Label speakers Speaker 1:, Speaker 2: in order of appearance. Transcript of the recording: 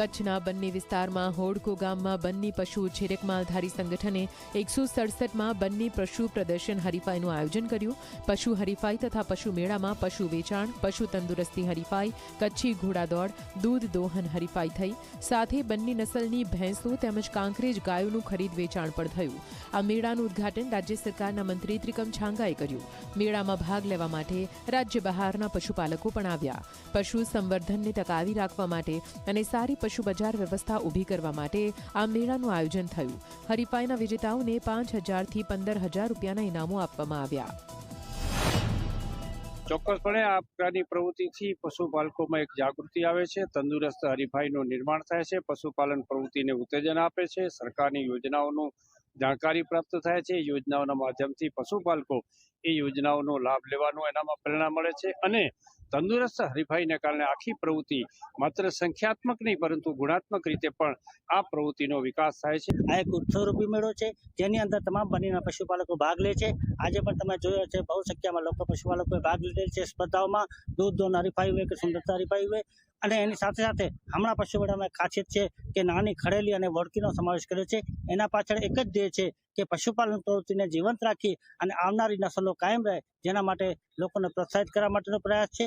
Speaker 1: કચ્છના બન્ની વિસ્તારમાં હોડકો ગામમાં બન્ની પશુ ઉછેરક માલધારી સંગઠને એકસો સડસઠમાં બન્ની પશુ પ્રદર્શન હરીફાઈનું આયોજન કર્યું. પશુ હરીફાઈ તથા પશુ મેળામાં પશુ વેચાણ, પશુ તંદુરસ્તી હરીફાઈ, કચ્છી ઘોડાદોડ, દૂધ દોહન હરીફાઈ થઈ. સાથે બન્ની નસલની ભેંસો તેમજ કાંકરેજ ગાયોનું ખરીદ વેચાણ પણ થયું. આ મેળાનું ઉદ્ઘાટન રાજ્ય સરકારના મંત્રી ત્રિકમ છાંગાએ કર્યું. મેળામાં ભાગ લેવા માટે રાજ્ય બહારના પશુપાલકો પણ આવ્યા. પશુ સંવર્ધનને ટકાવી રાખવા માટે અને સારી પશુ બજાર વ્યવસ્થા ઊભી કરવા માટે આ મેળાનું આયોજન થયું. હરીફાઈના વિજેતાઓને પાંચ હજારથી પંદર હજાર રૂપિયાના ઇનામો આપવામાં આવ્યા.
Speaker 2: ચોક્કસપણે આ પ્રકારની પ્રવૃત્તિથી પશુપાલકોમાં એક જાગૃતિ આવે છે, તંદુરસ્ત હરીફાઈનું નિર્માણ થાય છે, પશુપાલન પ્રવૃત્તિને ઉત્તેજન આપે છે, સરકારની યોજનાઓનું જાણકારી પ્રાપ્ત થાય છે. યોજનાઓના માધ્યમથી પશુપાલકો એ યોજનાઓનો લાભ લેવાનું એનામાં પ્રેરણા મળે છે અને તંદુરસ્ત હરીફાઈને કારણે આખી પ્રવૃત્તિ માત્ર સંખ્યાત્મક નહીં, પરંતુ ગુણાત્મક રીતે પણ આ પ્રવૃત્તિનો વિકાસ થાય છે.
Speaker 3: આ એક ઉત્સવરૂપી મેળો છે. જેની અંદર તમામ બનીના પશુપાલકો ભાગ લે છે. આજે પણ તમે જોયો છે બહુ સંખ્યામાં લોકો પશુપાલકોએ ભાગ લીધેલ છે. સ્પર્ધાઓમાં દૂધ, દોન હરીફાઈ હોય કે સુંદરતા હરીફાઈ હોય. અને એની સાથે સાથે હમણાં પશુપાલનમાં ખાસિયત છે કે નાની ખડેલી અને વળકીનો સમાવેશ કર્યો છે. એના પાછળ એક જ ધ્યેય છે કે પશુપાલન પ્રવૃત્તિને જીવંત રાખી અને આવનારી નસલો કાયમ રહે, જેના માટે લોકોને પ્રોત્સાહિત કરવા માટેનો પ્રયાસ છે.